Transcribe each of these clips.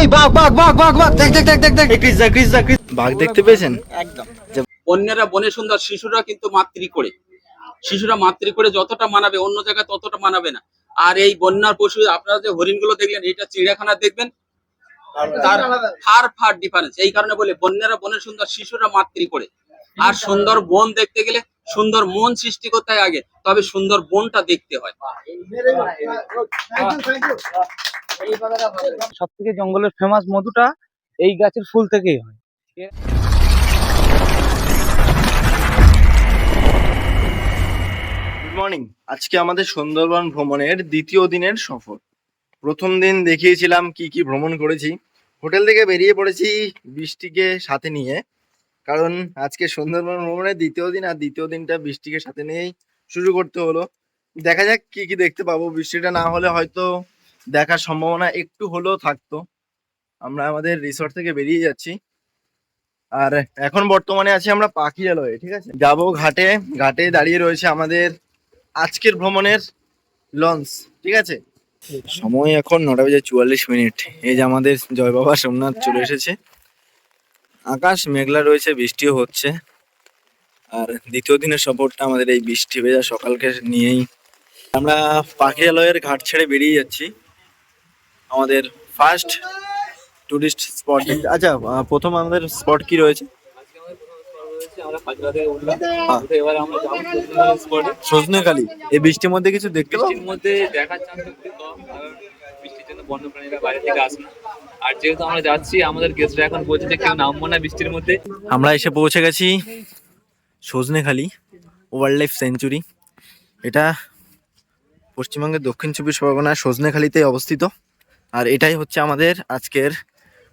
এই বাঘ বাঘ বাঘ বাঘ বাঘ দেখ দেখ দেখ দেখ দেখ। ক্রিস দা ক্রিস দা ক্রিস। বাঘ দেখতে পেয়েছেন? একদম। বন্যারা বনে সুন্দর শিশুরা কিন্তু মাতৃ করে। শিশুরা মাতৃ করে যতটা মানাবে অন্য জায়গায় ততটা মানাবে না। আর এই বন্যার পশু আপনারা যে হরিণগুলো দেখলেন এটা চিড়িয়াখানা দেখবেন? তার ফার ফার ডিফারেন্স এই কারণে বলে বন্যারা বনে সুন্দর শিশুরা মাতৃ করে। আর সুন্দর বন দেখতে গেলে সুন্দর মন সৃষ্টি করতে হয় আগে তবে সুন্দর বনটা দেখতে হয়। সব থেকে জঙ্গলের ফেমাস মধুটা এই গাছের ফুল থেকেই হয়। গুড মর্নিং আজকে আমাদের সুন্দরবন ভ্রমণের দ্বিতীয় দিনের সফর। প্রথম দিন দেখিয়েছিলাম কি কি ভ্রমণ করেছি। হোটেল থেকে বেরিয়ে পড়েছি বৃষ্টিকে সাথে নিয়ে। কারণ আজকে সুন্দরবন ভ্রমণের দ্বিতীয় দিন আর দ্বিতীয় দিনটা বৃষ্টিকে সাথে নিয়েই শুরু করতে হলো। দেখা যাক কি কি দেখতে পাবো। বৃষ্টিটা না হলে হয়তো দেখার সম্ভাবনা একটু হলেও থাকতো। আমরা আমাদের রিসর্ট থেকে বেরিয়ে যাচ্ছি। আর এখন বর্তমানে আছি আমরা পাখিরালয়ে ঠিক আছে? যাব ঘাটে। ঘাটে দাঁড়িয়ে রয়েছে আমাদের আজকের ভ্রমণের লঞ্চ, ঠিক আছে? সময় এখন নটা বেজে চুয়াল্লিশ মিনিট। এই যে আমাদের জয় বাবা সোমনাথ চলে এসেছে। আকাশ মেঘলা রয়েছে, বৃষ্টিও হচ্ছে। আর দ্বিতীয় দিনের সফরটা আমাদের এই বৃষ্টি ভেজা সকালকে নিয়েই। আমরা পাখিরালয়ের ঘাট ছেড়ে বেরিয়ে যাচ্ছি। আমাদের ফার্স্ট টুরিস্ট স্পট আচ্ছা প্রথম আমাদের স্পট কি রয়েছে। আমরা সজনেখালি এই বৃষ্টির মধ্যে কিছু দেখতে বৃষ্টির মধ্যে দেখার চান্স কম বৃষ্টির জন্য বন্যপ্রাণীরা বাইরে থেকে আসে না। আর যেহেতু আমরা যাচ্ছি আমাদের গেস্টরা এখন বলছে যে কেউ নামবো না বৃষ্টির মধ্যে। আমরা এসে পৌঁছে গেছি সজনেখালি ওয়াইল্ড লাইফ সেঞ্চুরি এটা পশ্চিমবঙ্গের দক্ষিণ চব্বিশ পরগনার সজনেখালিতে অবস্থিত। আর এটাই হচ্ছে আমাদের আজকের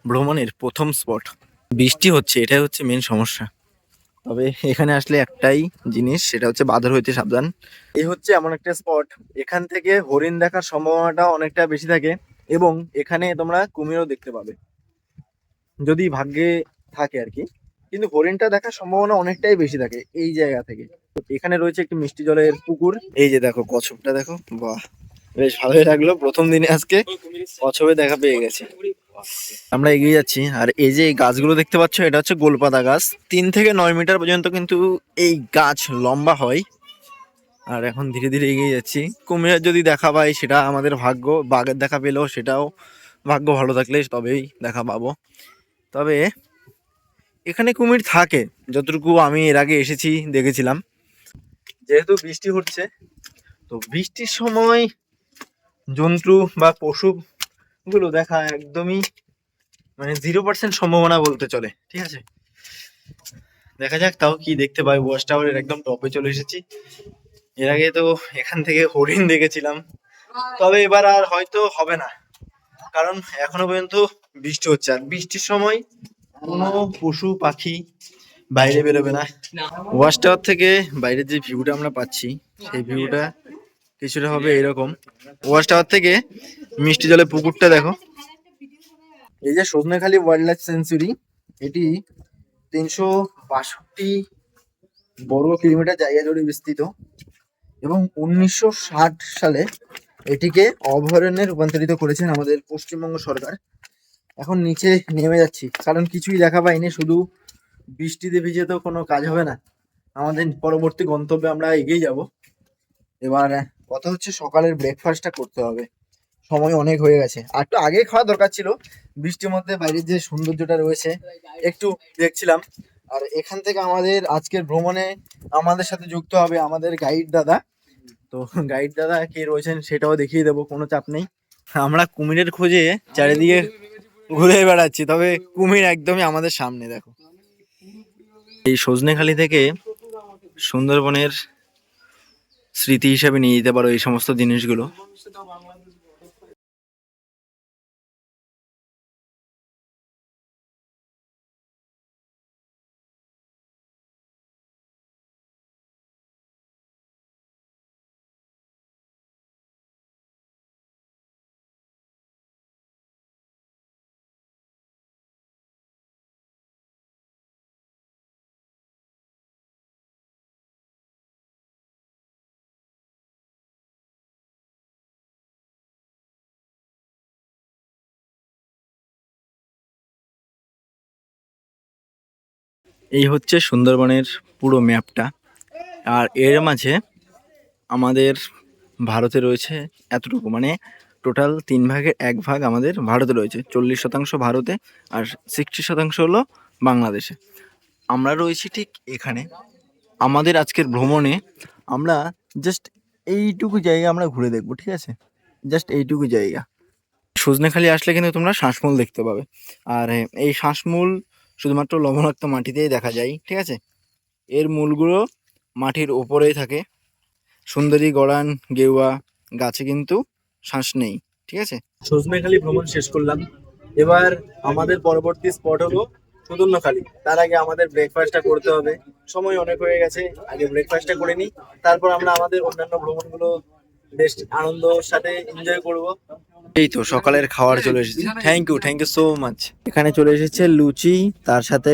ভ্রমণের প্রথম স্পট বৃষ্টি হচ্ছে, এটাই হচ্ছে মেন সমস্যা। তবে এখানে আসলে একটাই জিনিস, সেটা হচ্ছে বাদর হইতে সাবধান। এই হচ্ছে এমন একটা স্পট এখান থেকে হরিণ দেখার সম্ভাবনাটা অনেকটা বেশি থাকে এবং এখানে তোমরা কুমিরও দেখতে পাবে। যদি ভাগ্যে থাকে আর কি। কিন্তু হরিণটা দেখার সম্ভাবনা অনেকটাই বেশি থাকে এই জায়গা থেকে। এখানে রয়েছে একটি মিষ্টি জলের পুকুর। এই যে দেখো, কচ্ছপটা দেখো, বাহ। বেশ ভালোই লাগল। প্রথম দিনে আজকে কচ্ছপে দেখা পেয়ে গেছে। আমরা এগিয়ে যাচ্ছি। আর এই যে এই গাছগুলো দেখতে পাচ্ছ এটা হচ্ছে গোলপাতা গাছ। তিন থেকে নয় মিটার পর্যন্ত কিন্তু এই গাছ লম্বা হয়। আর এখন ধীরে ধীরে এগিয়ে যাচ্ছি। কুমিরের যদি দেখা পাই সেটা আমাদের ভাগ্য। বাঘের দেখা পেলেও সেটাও ভাগ্য ভালো থাকলে তবেই দেখা পাবো। তবে এখানে কুমির থাকে। যতটুকু আমি এর আগে এসেছি দেখেছিলাম। যেহেতু বৃষ্টি হচ্ছে তো বৃষ্টির সময় জন্তু বা পশু গুলো দেখা একদমই মানে জিরো পার্সেন্ট সম্ভাবনা বলতে চলে ঠিক আছে? দেখা যাক তাও কি দেখতে পাই। ওয়াচ টাওয়ারের একদম টপে চলে এসেছি। এর আগে তো এখান থেকে হরিণ দেখেছিলাম। তবে এবার আর হয়তো হবে না। কারণ এখনও পর্যন্ত বৃষ্টি হচ্ছে। আর বৃষ্টির সময় কোনো পশু পাখি বাইরে বেরোবে না। ওয়াচ টাওয়ার থেকে বাইরের যে ভিউটা আমরা পাচ্ছি সেই ভিউটা কিছুটা হবে এরকম। ওয়াচ টাওয়ার থেকে মিষ্টি জলের পুকুরটা দেখো। এই যে সজনেখালি ওয়াইল্ড লাইফ সেঞ্চুরি এটি তিনশো বাষট্টি বর্গ কিলোমিটার জায়গা জুড়ে বিস্তৃত এবং উনিশশো ষাট সালে এটিকে অভয়ারণ্যে রূপান্তরিত করেছেন আমাদের পশ্চিমবঙ্গ সরকার। এখন নিচে নেমে যাচ্ছি, কারণ কিছুই দেখা পাইনি, শুধু বৃষ্টিতে ভিজে তো কোনো কাজ হবে না। আমাদের পরবর্তী গন্তব্যে আমরা এগিয়ে যাব। এবার কথা হচ্ছে সকালের ব্রেকফাস্টটা করতে হবে। সময় অনেক হয়ে গেছে। আর একটু আগেই খাওয়া দরকার ছিল। বৃষ্টির মধ্যে বাইরের যে সৌন্দর্যটা রয়েছে, একটু দেখছিলাম। আর এখান থেকে আমাদের আজকের ভ্রমণে আমাদের সাথে যুক্ত হবে আমাদের গাইড দাদা। তো গাইড দাদা কে রয়েছেন সেটাও দেখিয়ে দেবো, কোনো চাপ নেই। আমরা কুমিরের খোঁজে চারিদিকে ঘুরে বেড়াচ্ছি, তবে কুমির একদমই আমাদের সামনে, দেখো। এই সজনেখালি থেকে সুন্দরবনের স্মৃতি হিসাবে নিয়ে যেতে পারো এই সমস্ত জিনিসগুলো। এই হচ্ছে সুন্দরবনের পুরো ম্যাপটা। আর এর মাঝে আমাদের ভারতে রয়েছে এতটুকু মানে টোটাল তিন ভাগের এক ভাগ আমাদের ভারতে রয়েছে। চল্লিশ শতাংশ ভারতে আর সিক্সটি শতাংশ হলো বাংলাদেশে। আমরা রয়েছি ঠিক এখানে। আমাদের আজকের ভ্রমণে আমরা জাস্ট এইটুকু জায়গা আমরা ঘুরে দেখব, ঠিক আছে? জাস্ট এইটুকু জায়গা। সজনেখালি আসলে কিন্তু তোমরা শ্বাসমূল দেখতে পাবে। আর এই শ্বাসমূল শুধুমাত্র লবণাক্ত মাটিতেই দেখা যায়, ঠিক আছে? এর মূলগুলো মাটির ওপরেই থাকে। সুন্দরী, গড়ান, গেউয়া গাছে কিন্তু শ্বাস নেই, ঠিক আছে? সজনেখালি ভ্রমণ শেষ করলাম। এবার আমাদের পরবর্তী স্পট হলো সুদর্ণখালি। তার আগে আমাদের ব্রেকফাস্টটা করতে হবে। সময় অনেক হয়ে গেছে, আগে ব্রেকফাস্টটা করে নিই। তারপর আমরা আমাদের অন্যান্য ভ্রমণগুলো বেশ আনন্দর সাথে এনজয় করব। এই তো সকালের খাবার চলে এসেছে। Thank you thank you so much এখানে চলে এসেছে লুচি তার সাথে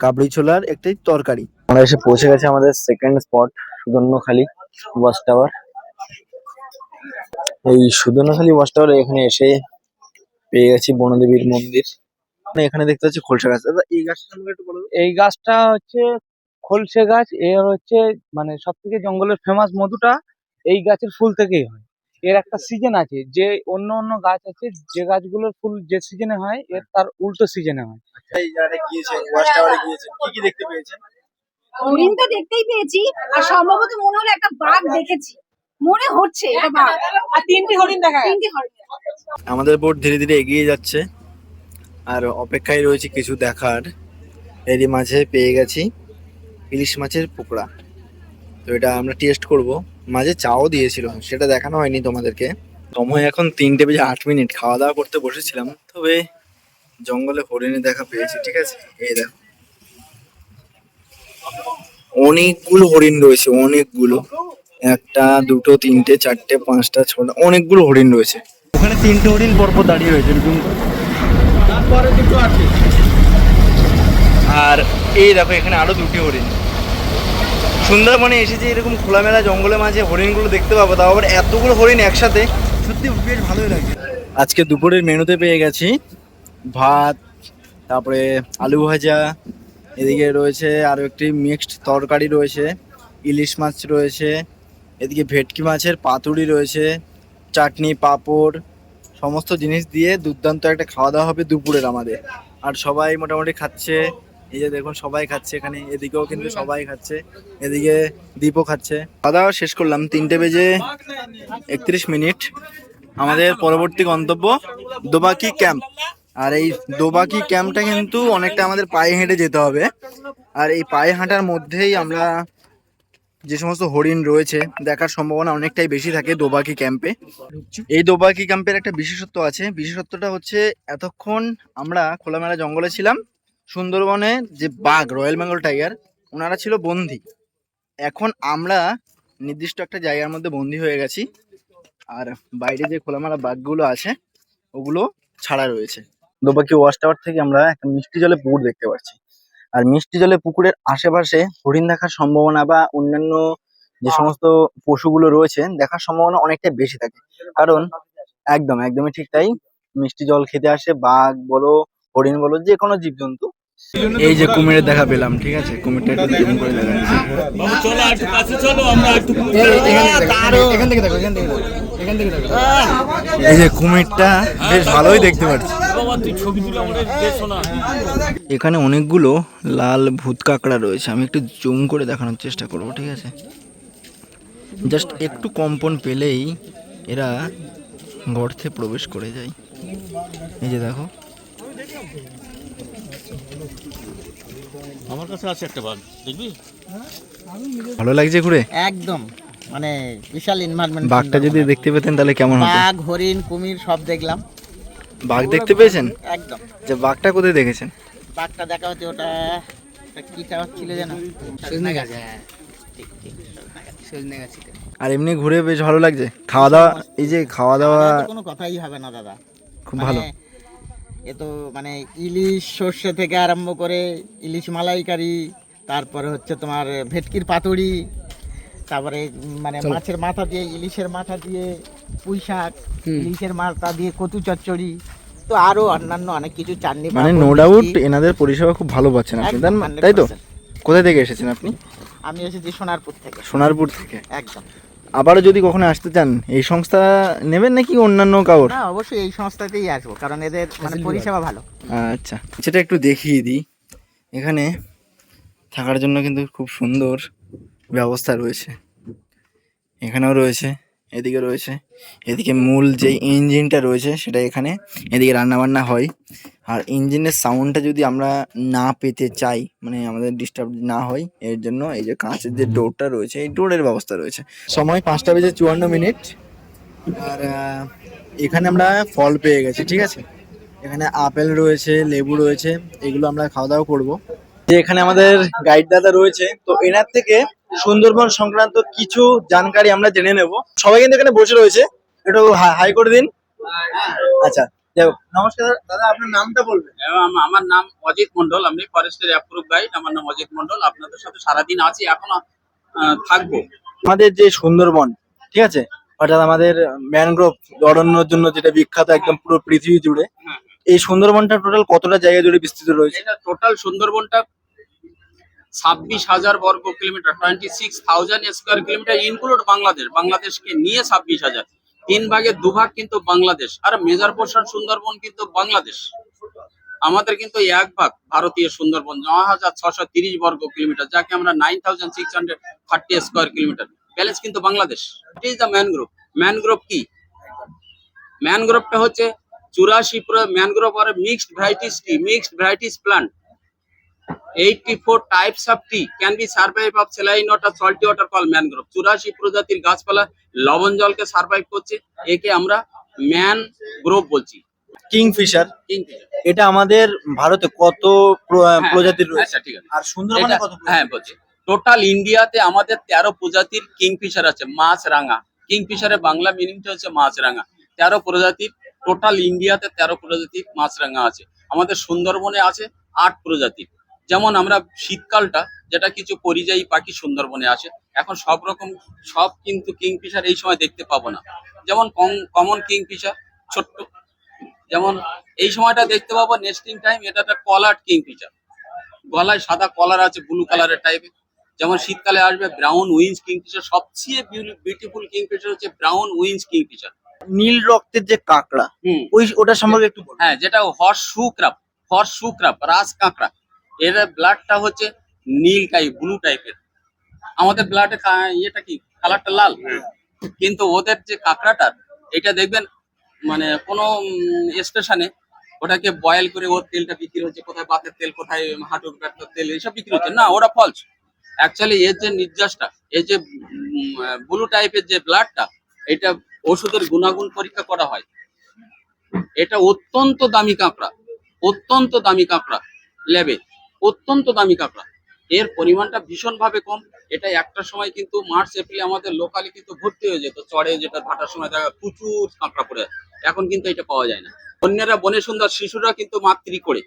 কাবলি ছোলার একটি তরকারি। আমরা এসে পৌঁছে গেছে আমাদের second spot Sudhanyakhali watch tower এই সুদর্ণখালি ওয়াচ টাওয়ারে এখানে এসে পেয়ে গেছি বনদেবীর মন্দির। মানে এখানে দেখতে পাচ্ছি খোলসা গাছ। দাদা এই গাছটা আমাকে একটু বলো। এই গাছটা হচ্ছে খোলসে গাছ এর হচ্ছে মানে সব থেকে জঙ্গলের ফেমাস মধুটা। এই গাছের ফুল থেকেই হয়। এর একটা সিজন আছে যে অন্য অন্য গাছ আছে যে গাছগুলোর ফুল যে সিজনে হয় এর তার উল্টো সিজনে হয়। এই জায়গাটা গিয়েছেন ওয়াচ টাওয়ারে গিয়েছেন কি কি দেখতে পেয়েছেন হরিণ তো দেখতেই পেয়েছি আর সম্ভবত মনে হলো একটা বাঘ দেখেছি। মনে হচ্ছে এটা বাঘ। আর তিনটি হরিণ দেখা তিনটি হরিণ। আমাদের বোট ধীরে ধীরে এগিয়ে যাচ্ছে আর অপেক্ষায় রয়েছে কিছু দেখার। এরই মাঝে পেয়ে গেছি ইলিশ মাছের পোকড়া। তো এটা আমরা টেস্ট করব। মাঝে চাও দিয়েছিল সেটা দেখানো হয়নি তোমাদেরকে। সময় এখন তিনটে বেজে আট মিনিট খাওয়া দাওয়া করতে বসেছিলাম। তবে জঙ্গলে হরিণের দেখা পেয়েছি ঠিক আছে? এই দেখো। অনেকগুলো হরিণ রয়েছে অনেকগুলো। একটা দুটো তিনটে চারটে পাঁচটা ছটা অনেকগুলো হরিণ রয়েছে। ওখানে তিনটে হরিণ পরপর দাঁড়িয়ে রয়েছে এরকম। করে। আর এই দেখো এখানে আরও দুটি হরিণ। সুন্দরবনে এসেছে, এরকম খোলামেলা জঙ্গলের মাঝে হরিণগুলো দেখতে পাবো। তাও আবার এতগুলো হরিণ একসাথে, সত্যি বেশ ভালোই লাগে। আজকে দুপুরের মেনুতে পেয়ে গেছি, ভাত, তারপরে আলু ভাজা, এদিকে রয়েছে আরও একটি মিক্সড তরকারি রয়েছে, ইলিশ মাছ রয়েছে, এদিকে ভেটকি মাছের পাতুড়ি রয়েছে, চাটনি, পাঁপড়, সমস্ত জিনিস দিয়ে দুর্দান্ত একটা খাওয়া দাওয়া হবে দুপুরের আমাদের। আর সবাই মোটামুটি খাচ্ছে এই যে দেখুন সবাই খাচ্ছে এখানে। এদিকেও কিন্তু সবাই খাচ্ছে। এদিকে দীপও খাচ্ছে। খাওয়া দাওয়া শেষ করলাম। তিনটে বেজে একত্রিশ মিনিট। আমাদের পরবর্তী গন্তব্য দোবাকি ক্যাম্প। আর এই দোবাকি ক্যাম্পটা কিন্তু অনেকটা আমাদের পায়ে হেঁটে যেতে হবে। আর এই পায়ে হাঁটার মধ্যেই আমরা যে সমস্ত হরিণ রয়েছে দেখার সম্ভাবনা অনেকটাই বেশি থাকে দোবাকি ক্যাম্পে। এই দোবাকি ক্যাম্পের একটা বিশেষত্ব আছে। বিশেষত্বটা হচ্ছে এতক্ষণ আমরা খোলামেলা জঙ্গলে ছিলাম। সুন্দরবনে যে বাঘ, রয়্যাল বেঙ্গল টাইগার, ওনারা ছিল বন্দি। এখন আমরা নির্দিষ্ট একটা জায়গার মধ্যে বন্দি হয়ে গেছি, আর বাইরে যে খোলামেলা বাঘগুলো আছে, ওগুলো ছাড়া রয়েছে। দোবাকি ওয়াশ টাওয়ার থেকে আমরা একটা মিষ্টি জলে পুকুর দেখতে পাচ্ছি। আর মিষ্টি জলে পুকুরের আশেপাশে হরিণ দেখার সম্ভাবনা বা অন্যান্য যে সমস্ত পশুগুলো রয়েছে, দেখার সম্ভাবনা অনেকটা বেশি থাকে। কারণ একদম, একদমই ঠিক তাই। মিষ্টি জল খেতে আসে, বাঘ বলো, হরিণ বলো যে কোনো জীবজন্তু। এই যে কুমিরের দেখা পেলাম ঠিক আছে? কুমিরটা একটু জুম করে দেখা যাচ্ছে। এই যে কুমিরটা বেশ ভালোই দেখতে পাচ্ছি। এখানে অনেকগুলো লাল ভূত কাঁকড়া রয়েছে। আমি একটু জুম করে দেখানোর চেষ্টা করব ঠিক আছে? জাস্ট একটু কম্পন পেলেই এরা গর্তে প্রবেশ করে যায়। এই যে দেখো। আমার কাছে আছে একটা বাঘ। দেখবি? ভালো লাগছে ঘুরে? একদম। মানে বিশাল এনভায়রনমেন্ট বাঘটা যদি দেখতে পেতেন তাহলে কেমন হতো? বাঘ হরিণ কুমির সব দেখলাম। বাঘ দেখতে পেয়েছেন? একদম। যে বাঘটা কোথায় দেখেছেন? বাঘটা দেখা হচ্ছে ওটা কি ছিল যেন? সজনে গাছ হ্যাঁ ঠিক ঠিক সজনে গাছ আর এমনি ঘুরে বেশ ভালো লাগছে। খাওয়া দাওয়া এই যে খাওয়া দাওয়া কোনো কথাই হবে না দাদা। খুব ভালো। মানে এ তো মানে ইলিশ সর্ষে থেকে আরম্ভ করে ইলিশ মালাইকারি তারপরে হচ্ছে তোমার ভেটকির পাতুড়ি তারপরে মানে মাছের মাথা দিয়ে ইলিশের মাথা দিয়ে পুঁই শাক ইলিশের মাথা দিয়ে কচু চচ্চড়ি তো আরও অন্যান্য অনেক কিছু চাননি মানে নো ডাউট এনাদের পরিষেবা খুব ভালো পাচ্ছেন আপনি তাই- তো? 100% কোথায় থেকে এসেছেন আপনি? আমি এসেছি সোনারপুর থেকে। সোনারপুর থেকে। একদম। আবারও যদি কখনো আসতে চান এই সংস্থা নেবেন নাকি অন্যান্য কাউর না অবশ্যই এই সংস্থাতেই আসব কারণ এদের মানে পরিষেবা ভালো। আচ্ছা সেটা একটু দেখিয়ে দিই। এখানে থাকার জন্য কিন্তু খুব সুন্দর ব্যবস্থা রয়েছে। এখানেও রয়েছে এদিকে রয়েছে। এদিকে মূল যে ইঞ্জিনটা রয়েছে সেটা এখানে এদিকে রান্নাবান্না হয়। আর ইঞ্জিনের সাউন্ডটা যদি আমরা না পেতে চাই মানে আমাদের ডিস্টার্ব না হয়, এর জন্য এই যে কাঁচের যে ডোরটা রয়েছে, এই ডোরের ব্যবস্থা রয়েছে। সময় পাঁচটা বেজে চুয়ান্ন মিনিট। আর এখানে আমরা ফল পেয়ে গেছি, ঠিক আছে? এখানে আপেল রয়েছে, লেবু রয়েছে, এগুলো আমরা খাওয়া দাওয়া করব। যে এখানে আমাদের গাইড দাদা রয়েছে, তো এনার থেকে সুন্দরবন সংক্রান্ত কিছু জানকারি আমরা জেনে নেব। সবাই কিন্তু এখানে বসে রয়েছে। একটু হাই করে দিন। আচ্ছা নমস্কার দাদা আপনার নামটা বলবেন। আমার নাম অজিত মন্ডল আমি ফরেস্টের অ্যাপ্রুভ গাইড আমার নাম অজিত মন্ডল আপনাদের সাথে সারাদিন আছি এখনও থাকব। আমাদের যে সুন্দরবন ঠিক আছে? অর্থাৎ আমাদের ম্যানগ্রোভ অরণ্যর জন্য যেটা বিখ্যাত একদম পুরো পৃথিবী জুড়ে হ্যাঁ। এই সুন্দরবনটা টোটাল কতটা জায়গা জুড়ে বিস্তৃত রয়েছে? এটা টোটাল সুন্দরবনটা ছাব্বিশ হাজার বর্গ kilometre twenty six thousand square kilometre include Bangladesh. বাংলাদেশকে নিয়ে ছাব্বিশ হাজার। তিন ভাগের দুভাগ কিন্তু বাংলাদেশ। আর মেজর পোর্শন সুন্দরবন কিন্তু বাংলাদেশ। আমাদের কিন্তু এক ভাগ ভারতীয় সুন্দরবন, নয় হাজার ছশো তিরিশ বর্গ কিলোমিটার, যাকে আমরা nine thousand six hundred thirty square kilometre balance কিন্তু Bangladesh. It is the mangrove mangrove কি? ম্যানগ্রোভটা হচ্ছে চুরাশি ম্যানগ্রোভ আর mixed varieties T mixed varieties plant 84 types of tea. Can be survive of saline water, salty water called mangrove. চুরাশি প্রজাতির গাছপালা লবণ জলকে সার্ভাইভ করছে একে আমরা ম্যান গ্রোভ বলছি কিংফিশার। এটা আমাদের ভারতে কত হ্যাঁ, প্রজাতির রয়েছে আচ্ছা ঠিক আছে। আর সুন্দরবনে কত হ্যাঁ বলছি। টোটাল ইন্ডিয়াতে আমাদের তেরো প্রজাতির কিংফিশার আছে মাছ রাঙা কিংফিশারের বাংলা মিনিংটা হচ্ছে মাছ রাঙা তেরো প্রজাতির টোটাল ইন্ডিয়াতে তেরো প্রজাতির মাছ রাঙা আছে। আমাদের সুন্দরবনে আছে আট প্রজাতির। যেমন আমরা শীতকালটা যেটা কিছু পরিযায়ী পাখি সুন্দরবনে আসে এখন সব রকম সব কিন্তু কিংফিশার এই সময় দেখতে পাবো না। যেমন কমন কিংফিশার ছোট্ট যেমন এই সময়টা দেখতে পাবো নেস্টিং টাইম এটা একটা কলার কিংফিশার। গলায় সাদা কলার আছে ব্লু কালারের টাইপের যেমন শীতকালে আসবে ব্রাউন উইন্স কিংফিশার সবচেয়ে বিউটিফুল কিংফিশার হচ্ছে ব্রাউন উইন্স কিংফিশার। নীল রক্তের যে কাঁকড়া ওই ওটা সম্পর্কে একটু হ্যাঁ যেটা হর্স শু ক্রাপ হর্স শু ক্রাপ রাস কাঁকড়া। এর ব্লাডটা হচ্ছে নীল টাইপ ব্লু টাইপের আমাদের ব্লাডে ইয়েটা কি? কালারটা লাল। কিন্তু ওদের যে কাঁকড়াটার এটা দেখবেন মানে কোনো স্টেশনে ওটাকে বয়েল করে ওর তেলটা বিক্রি হচ্ছে কোথায় বাতের তেল কোথায় হাঁটুর ব্যর্থ তেল এইসব বিক্রি হচ্ছে। না ওরা ফলস অ্যাকচুয়ালি এর যে নির্যাসটা এই যে ব্লু টাইপের যে ব্লাডটা এটা ওষুধের গুণাগুণ পরীক্ষা করা হয়। এটা অত্যন্ত দামি কাঁকড়া অত্যন্ত দামি কাঁকড়া লেবে। অত্যন্ত দামি কাঁকড়া। এর পরিমাণটা ভীষণ ভাবে কম। এটা একটা সময় কিন্তু মার্চ এপ্রিল আমাদের লোকালি কিন্তু ভর্তি হয়ে যেত। চড়ে যেটা ভাটার সময় দেখা প্রচুর কাঁকড়া পড়ে এখন কিন্তু এটা পাওয়া যায় না। অন্যেরা বনে সুন্দর শিশুরা কিন্তু মাতৃ করে।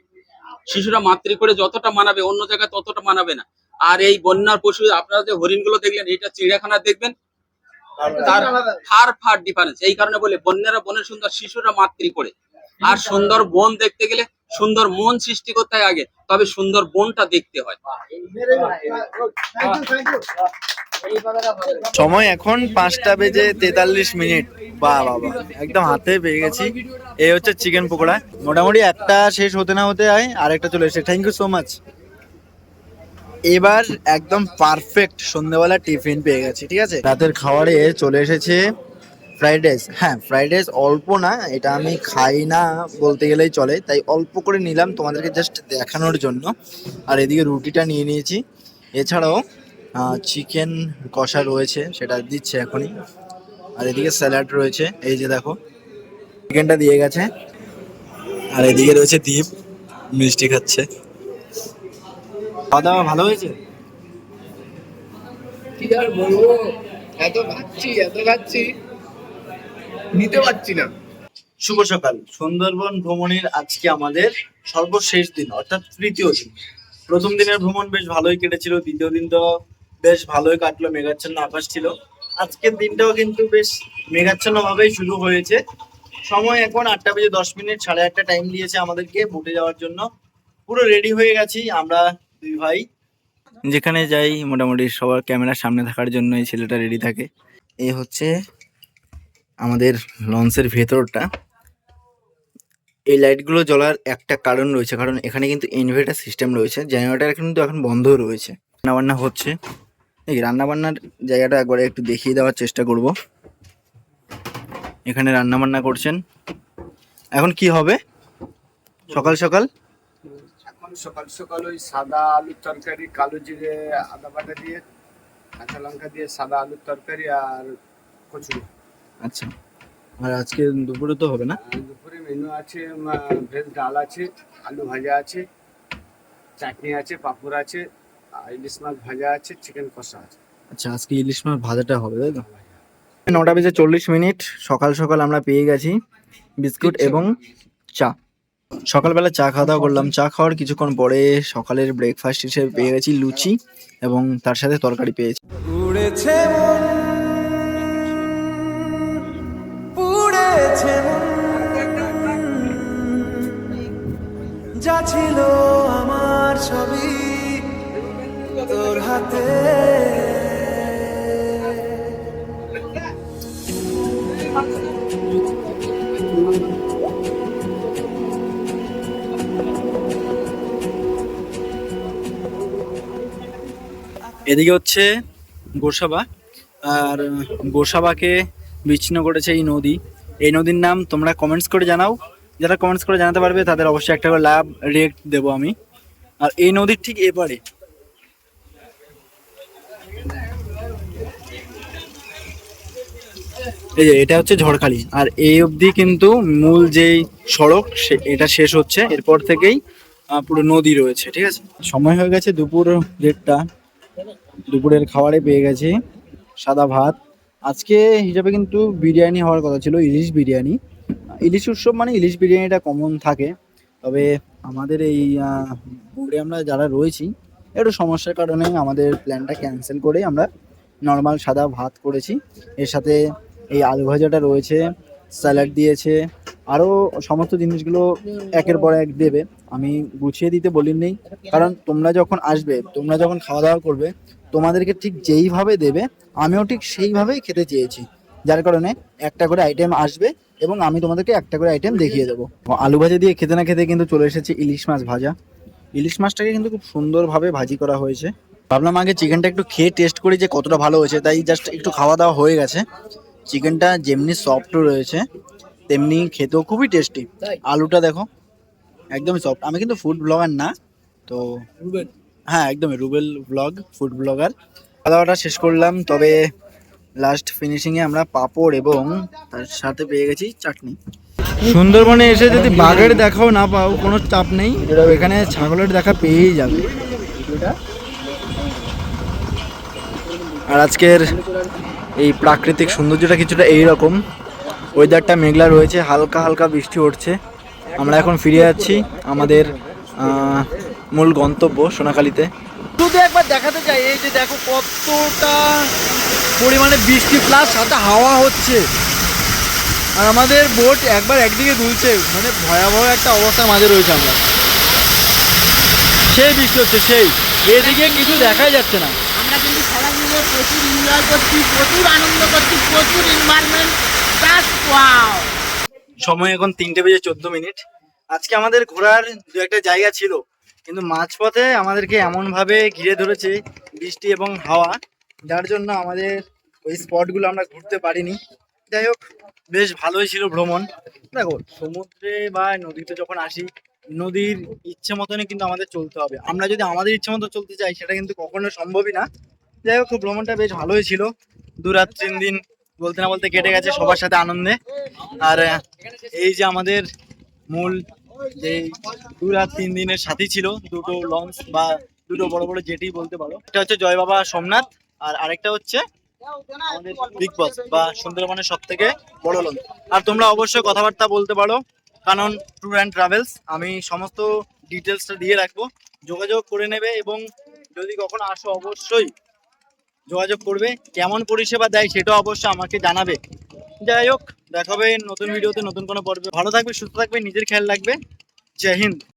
শিশুরা মাতৃ করে যতটা মানাবে অন্য জায়গায় ততটা মানাবে না। আর এই বন্যার পশু আপনারা যে হরিণগুলো দেখলেন এটা চিড়িয়াখানা দেখবেন? তার ফার ফার ডিফারেন্স এই কারণে বলে বন্যেরা বনে সুন্দর শিশুরা মাতৃ করে। আর সুন্দর বন দেখতে গেলে সুন্দর মন সৃষ্টি করতে হয় আগে, তবে সুন্দর বনটা দেখতে হয়। সময় এখন পাঁচটা বেজে তেতাল্লিশ মিনিট। বা বাহ একদম হাতে পেয়ে গেছি। এই হচ্ছে চিকেন পকোড়া। মোটামুটি একটা শেষ হতে না হতে হয়, আরেকটা চলে এসেছে। থ্যাংক ইউ সো মাচ এবার একদম পারফেক্ট সন্ধ্যাবেলা টিফিন পেয়ে গেছি, ঠিক আছে? রাতের খাবারে চলে এসেছে ফ্রাইড রাইস হ্যাঁ ফ্রাইড রাইস অল্প না, এটা আমি খাই না বলতে গেলেই চলে। তাই অল্প করে নিলাম তোমাদেরকে জাস্ট দেখানোর জন্য। আর এদিকে রুটিটা নিয়ে নিয়েছি। এছাড়াও চিকেন কষা রয়েছে, সেটা দিচ্ছে এখনই। আর এদিকে স্যালাড রয়েছে, এই যে দেখো চিকেনটা দিয়ে গেছে। আর এদিকে রয়েছে দ্বীপ মিষ্টি খাচ্ছে। খাওয়া দাওয়া ভালো হয়েছে? কি আর বলব? এত খাচ্ছি এত খাচ্ছি। নিতে পারছি না। শুভ সকাল। সুন্দরবন ভ্রমণের আজকে আমাদের সর্বশেষ দিন, অর্থাৎ তৃতীয় দিন। প্রথম দিনের ভ্রমণ বেশ ভালোই কেটেছিল, দ্বিতীয় দিন তো বেশ ভালোই কাটলো, মেঘাচ্ছন্ন আকাশ ছিল। আজকের দিনটাও কিন্তু বেশ মেঘাচ্ছন্ন ভাবেই শুরু হয়েছে। সময় এখন আটটা বেজে দশ মিনিট, সাড়ে আটটা টাইম দিয়েছে আমাদেরকে বোটে যাওয়ার জন্য। পুরো রেডি হয়ে গেছি, আমরা দুই ভাই। যেখানে যাই, মোটামুটি সবার ক্যামেরার সামনে থাকার জন্য এই ছেলেটা রেডি থাকে। এই হচ্ছে আমাদের লঞ্চের ভেতরটা, এই লাইটগুলো জ্বলার একটা কারণ রয়েছে, কারণ এখানে কিন্তু ইনভার্টার সিস্টেম রয়েছে, জেনারেটার কিন্তু এখন বন্ধ রয়েছে। রান্নাবান্না হচ্ছে। এই রান্নাবান্নার জায়গাটা একবার একটু দেখিয়ে দেওয়ার চেষ্টা করব। এখানে রান্নাবান্না করছেন। এখন কি হবে? সকাল সকাল? এখন সকাল সকাল ওই সাদা আলুর তরকারি, কালো জিরে, আদা বাটা দিয়ে, কাঁচা লঙ্কা দিয়ে সাদা আলুর তরকারি আর কচুরি। আচ্ছা। আর আজকে দুপুরে তো হবে না? দুপুরে মেনু আছে ভেজ ডাল আছে আলু ভাজা আছে চাটনি আছে পাঁপড় আছে আর ইলিশ মাছ ভাজা আছে চিকেন কষা আছে। আচ্ছা আজকে ইলিশ মাছ ভাজাটা হবে তাই তো? নটা বেজে চল্লিশ মিনিট সকাল সকাল আমরা পেয়ে গেছি বিস্কুট এবং চা। সকালবেলা চা খাওয়া দাওয়া করলাম। চা খাওয়ার কিছুক্ষণ পরে সকালের ব্রেকফাস্ট হিসেবে পেয়ে গেছি লুচি এবং তার সাথে তরকারি পেয়েছি। উড়েছে মন যা ছিল আমার ছবি তোর হাতে। এদিকে হচ্ছে গোসাবা। আর গোসাবাকে বিচ্ছিন্ন করেছে এই নদী। এই নদীর নাম তোমরা কমেন্টস করে জানাও। যারা কমেন্টস করে জানাতে পারবে, তাদের অবশ্যই একটা করে লাভ রিয়েক্ট দেবো আমি। আর এই নদীর ঠিক এপারে। এই যে, এটা হচ্ছে ঝড়খালি। আর এই অবধি কিন্তু মূল যেই সড়ক, সে- এটা শেষ হচ্ছে। এরপর থেকেই পুরো নদী রয়েছে, ঠিক আছে? সময় হয়ে গেছে দুপুর দেড়টা। দুপুরের খাবারে পেয়ে গেছি। সাদা ভাত। আজকে হিসাবে কিন্তু বিরিয়ানি হওয়ার কথা ছিল, ইলিশ বিরিয়ানি। ইলিশ উৎসব মানে ইলিশ বিরিয়ানিটা কমন থাকে। তবে আমাদের এই বোর্ডে আমরা যারা রয়েছি, একটু সমস্যার কারণে আমাদের প্ল্যানটা ক্যান্সেল করে আমরা নর্মাল সাদা ভাত করেছি। এর সাথে এই আলু ভাজাটা রয়েছে স্যালাড দিয়েছে। আরও সমস্ত জিনিসগুলো একের পর এক দেবে। আমি গুছিয়ে দিতে বলিনি। কারণ তোমরা যখন আসবে, তোমরা যখন খাওয়া দাওয়া করবে, তোমাদেরকে ঠিক যেইভাবে দেবে, আমিও ঠিক সেইভাবেই খেতে চেয়েছি। যার কারণে একটা করে আইটেম আসবে এবং আমি তোমাদেরকে একটা করে আইটেম দেখিয়ে দেবো। আলু ভাজা দিয়ে খেতে না খেতে কিন্তু চলে এসেছে ইলিশ মাছ ভাজা। ইলিশ মাছটাকে কিন্তু খুব সুন্দরভাবে ভাজি করা হয়েছে। ভাবলাম আগে চিকেনটা একটু খেয়ে টেস্ট করি যে কতটা ভালো হয়েছে। তাই জাস্ট একটু খাওয়া দাওয়া হয়ে গেছে। চিকেনটা যেমনি সফট রয়েছে তেমনি খেতেও খুবই টেস্টি আলুটা দেখো একদমই সফট আমি কিন্তু ফুড ব্লগার না তো হ্যাঁ একদমই রুবেল ব্লগ ফুড ব্লগার খাওয়া শেষ করলাম তবে লাস্ট ফিনিশিংয়ে আমরা পাঁপড় এবং তার সাথে পেয়ে গেছি চাটনি। সুন্দরবনে এসে যদি বাঘের দেখাও না পাও কোনো চাপ নেই। এখানে ছাগলের দেখা পেয়েই যাবে। আর আজকের এই প্রাকৃতিক সৌন্দর্যটা কিছুটা এইরকম। ওয়েদারটা মেঘলা রয়েছে, হালকা হালকা বৃষ্টি হচ্ছে। আমরা এখন ফিরে যাচ্ছি আমাদের মূল গন্তব্য সোনাখালীতে। শুধু একবার দেখাতে চাই, এই যে দেখো কতটা পরিমাণে বৃষ্টি প্লাস সাথে হাওয়া হচ্ছে। আর আমাদের বোট একবার একদিকে দুলছে মানে ভয়াবহ একটা অবস্থার মাঝে রয়েছে আমরা। সেই বৃষ্টি হচ্ছে, সেই। এদিকে কিছু দেখাই যাচ্ছে না। কিন্তু সবাই মিলে প্রচুর এনজয় করছি, প্রচুর আনন্দ করছি, প্রচুর এনভায়রনমেন্ট জাস্ট ওয়াও সময় এখন তিনটে বেজে চোদ্দ মিনিট। আজকে আমাদের ঘোরার দু একটা জায়গা ছিল, কিন্তু মাঝপথে আমাদেরকে এমন ভাবে ঘিরে ধরেছে বৃষ্টি এবং হাওয়া, যার জন্য আমাদের ওই স্পটগুলো আমরা ঘুরতে পারিনি। যাই হোক, বেশ ভালোই ছিল ভ্রমণ। দেখো, সমুদ্রে বা নদীতে যখন আসি নদীর ইচ্ছে মতনই কিন্তু আমাদের চলতে হবে। আমরা যদি আমাদের ইচ্ছে মতো চলতে চাই, সেটা কিন্তু কখনো সম্ভবই না। যাই হোক ভ্রমণটা বেশ ভালোই ছিল। দু রাত তিন দিন বলতে না বলতে কেটে গেছে সবার সাথে আনন্দে। আর এই যে আমাদের মূল যে দু রাত তিন দিনের সাথী ছিল, দুটো লঞ্চ বা দুটো বড় বড় জেটি বলতে পারো। একটা হচ্ছে জয় বাবা সোমনাথ, আর আরেকটা হচ্ছে আমাদের বিগ বস বা সুন্দরবনের সব থেকে বড় লঞ্চ। আর তোমরা অবশ্যই কথাবার্তা বলতে পারো। কারণ ট্যুর অ্যান্ড ট্রাভেলস। আমি সমস্ত ডিটেলসটা দিয়ে রাখব। যোগাযোগ করে নেবে এবং যদি কখনো আসো অবশ্যই যোগাযোগ করবে। কেমন পরিষেবা দেয় সেটাও অবশ্য আমাকে জানাবে। যাই হোক দেখাবে নতুন ভিডিওতে নতুন কোনো পর্বে। ভালো থাকবে, সুস্থ থাকবে, নিজের খেয়াল রাখবে। জয় হিন্দ।